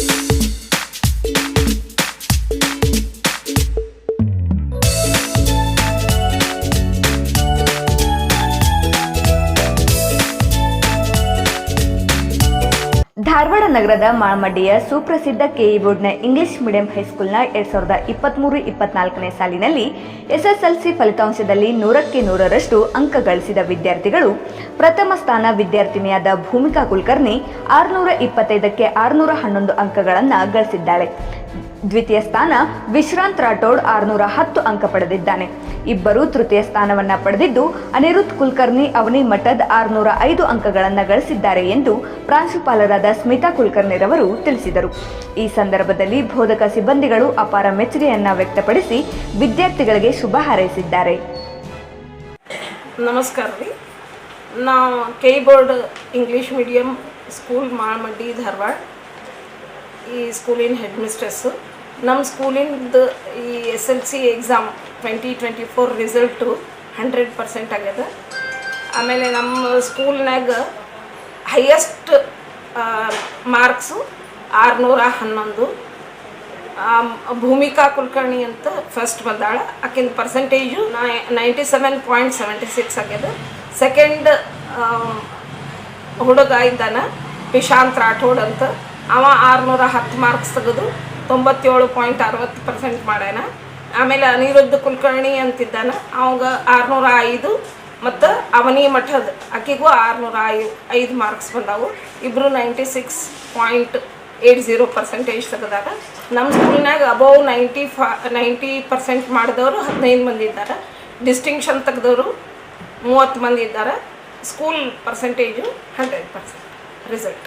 Thank you. Dharwad ನಗರದ ಮಾಳಮಡ್ಡಿಯ ಸುಪ್ರಸಿದ್ಧ ಕೆಇ ಬೋರ್ಡ್ನ ಇಂಗ್ಲಿಷ್ ಮೀಡಿಯಂ ಹೈಸ್ಕೂಲ್ನ ಎರಡ್ ಸಾವಿರದ ಇಪ್ಪತ್ತ್ಮೂರು ಇಪ್ಪತ್ನಾಲ್ಕನೇ ಸಾಲಿನಲ್ಲಿ ಎಸ್ಎಸ್ಎಲ್ಸಿ ಫಲಿತಾಂಶದಲ್ಲಿ ನೂರಕ್ಕೆ ನೂರರಷ್ಟು ಅಂಕ ಗಳಿಸಿದ ವಿದ್ಯಾರ್ಥಿಗಳು ಪ್ರಥಮ ಸ್ಥಾನ ವಿದ್ಯಾರ್ಥಿನಿಯಾದ ಭೂಮಿಕಾ ಕುಲಕರ್ಣಿ ಆರುನೂರ ಇಪ್ಪತ್ತೈದಕ್ಕೆ ಆರುನೂರ ಹನ್ನೊಂದು ಅಂಕಗಳನ್ನು ಗಳಿಸಿದ್ದಾಳೆ. ದ್ವಿತೀಯ ಸ್ಥಾನ ವಿಶ್ರಾಂತ್ ರಾಠೋಡ್ ಆರುನೂರ ಹತ್ತು ಅಂಕ ಪಡೆದಿದ್ದಾನೆ. ಇಬ್ಬರು ತೃತೀಯ ಸ್ಥಾನವನ್ನ ಪಡೆದಿದ್ದು, ಅನಿರುದ್ಧ್ ಕುಲಕರ್ಣಿ ಅವನಿ ಮಠದ್ ಆರುನೂರ ಐದು ಅಂಕಗಳನ್ನು ಗಳಿಸಿದ್ದಾರೆ ಎಂದು ಪ್ರಾಂಶುಪಾಲರಾದ ಸ್ಮಿತಾ ಕುಲಕರ್ಣಿರವರು ತಿಳಿಸಿದರು. ಈ ಸಂದರ್ಭದಲ್ಲಿ ಬೋಧಕ ಸಿಬ್ಬಂದಿಗಳು ಅಪಾರ ಮೆಚ್ಚುಗೆಯನ್ನ ವ್ಯಕ್ತಪಡಿಸಿ ವಿದ್ಯಾರ್ಥಿಗಳಿಗೆ ಶುಭ ಹಾರೈಸಿದ್ದಾರೆ. ನಮಸ್ಕಾರ ರೀ. ನಾವು keyboard English medium school Malamaddi Dharwad ಈ ಸ್ಕೂಲಿನ ಹೆಡ್ ಮಿಸ್ಟ್ರೆಸ್ಸು ನಮ್ಮ ಸ್ಕೂಲಿಂದು ಈ S L C exam twenty twenty four result hundred percent ಆಗ್ಯದ. ಆಮೇಲೆ ನಮ್ಮ ಸ್ಕೂಲ್ನಾಗ ಹೈಯೆಸ್ಟ್ ಮಾರ್ಕ್ಸು ಆರುನೂರ ಹನ್ನೊಂದು. ಭೂಮಿಕಾ ಕುಲಕರ್ಣಿ ಅಂತ ಫಸ್ಟ್ ಬಂದಾಳ. ಆಕಿನ percentage ninety seven point seventy six ಆಗ್ಯದ. ಸೆಕೆಂಡ್ ಹುಡುಗ ಇದ್ದಾನ ವಿಶಾಂತ್ ರಾಠೋಡ್ ಅಂತ. ಅವ ಆರುನೂರ ಹತ್ತು ಮಾರ್ಕ್ಸ್ ತೆಗೆದು ತೊಂಬತ್ತೇಳು ಪಾಯಿಂಟ್ ಅರವತ್ತು ಪರ್ಸೆಂಟ್ ಮಾಡ್ಯಾನ. ಆಮೇಲೆ ಅನಿರುದ್ಧ ಕುಲಕರ್ಣಿ ಅಂತಿದ್ದಾನೆ. ಅವಾಗ ಆರುನೂರ ಐದು ಮತ್ತು ಅವನಿ ಮಠದ ಆಕೆಗೂ ಆರುನೂರ ಐ ಐದು ಮಾರ್ಕ್ಸ್ ಬಂದವು. ಇಬ್ಬರು ninety six point eight zero percentage ತೆಗೆದಾಗ ನಮ್ಮ ಸ್ಕೂಲ್ನಾಗ ಅಬೌವ್ ನೈಂಟಿ ಫಾ ನೈಂಟಿ ಪರ್ಸೆಂಟ್ ಮಾಡಿದವರು ಹದಿನೈದು ಮಂದಿ ಇದ್ದಾರೆ. ಡಿಸ್ಟಿಂಕ್ಷನ್ ತೆಗೆದವರು ಮೂವತ್ತು ಮಂದಿ ಇದ್ದಾರೆ. School percentage hundred percent result